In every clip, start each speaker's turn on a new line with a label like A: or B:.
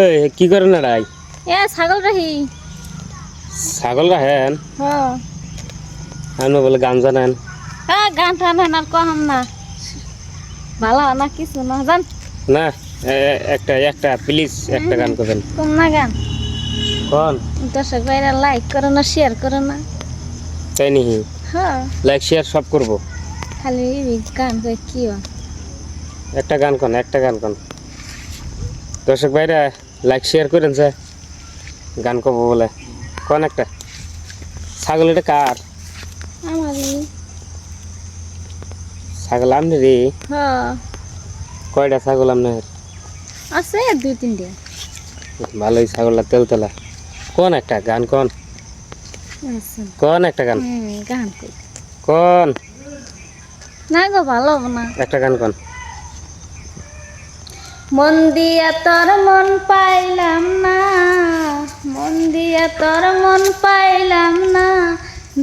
A: এই কি করে না রাই
B: এ ছাগল রাহি
A: ছাগল রাখেন
B: হ
A: আপনি বলে গান জানেন
B: হ্যাঁ গান টান হেন আর কহাম না। ভালো না কিছু না জান
A: না একটা একটা প্লিজ একটা গান করবেন
B: কম না গান?
A: কোন?
B: দর্শক ভাইরা লাইক করো না শেয়ার করো না।
A: তাই নিহি
B: হ্যাঁ
A: লাইক শেয়ার সব করব
B: খালি গান কই কি হয়
A: একটা গান কোন একটা গান কোন? দর্শক ভাইরা লাইক শেয়ার করেন স্যার গান কব বলে। কোন একটা? ছাগল এটা কার? ছাগল আপনি রে
B: হ্যাঁ।
A: কয়টা ছাগল আপনার
B: আছে দুই তিনটে।
A: ভালোই ছাগলটা তেল তেলা। কোন একটা? গান কোন? কোন একটা গান?
B: গান
A: কোন?
B: না গো ভালো না।
A: একটা গান কোন?
B: মন দিয়া তোর মন পাইলাম না, মন দিয়া তোর মন পাইলাম না,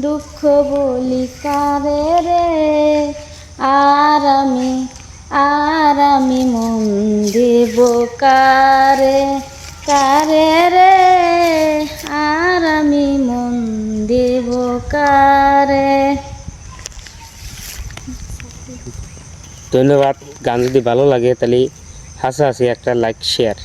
B: দুঃখ বলি কারে রে? আর আমি আর আমি মন দেব কারে? কারে রে? আর আমি মন দেব কারে?
A: ধন্যবাদ, গান যদি ভালো লাগে তাহলে হাসা হাসি একটা লাইক শেয়ার